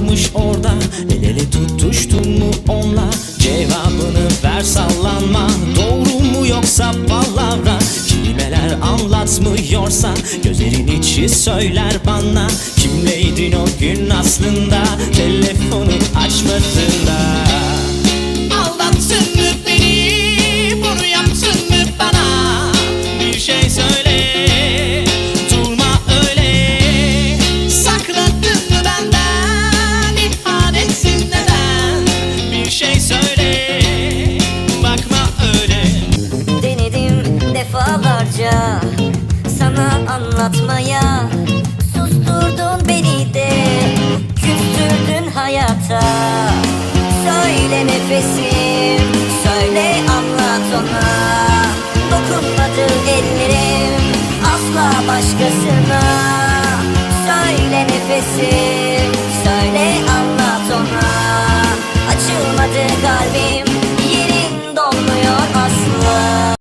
varmış orada. El ele tutuştun mu onunla Cevabını ver sallanma. Doğru mu yoksa palavra Kelimeler anlatmıyorsa Gözlerin içi söyler bana. Kimleydin o gün aslında? Telefonu açmadığında yıllarca Sana anlatmaya Susturdun beni de Küstürdün hayata. Söyle nefesim Söyle anlat ona. Dokunmadı ellerim Asla başkasına. Söyle nefesim Söyle anlat ona. Açılmadı kalbim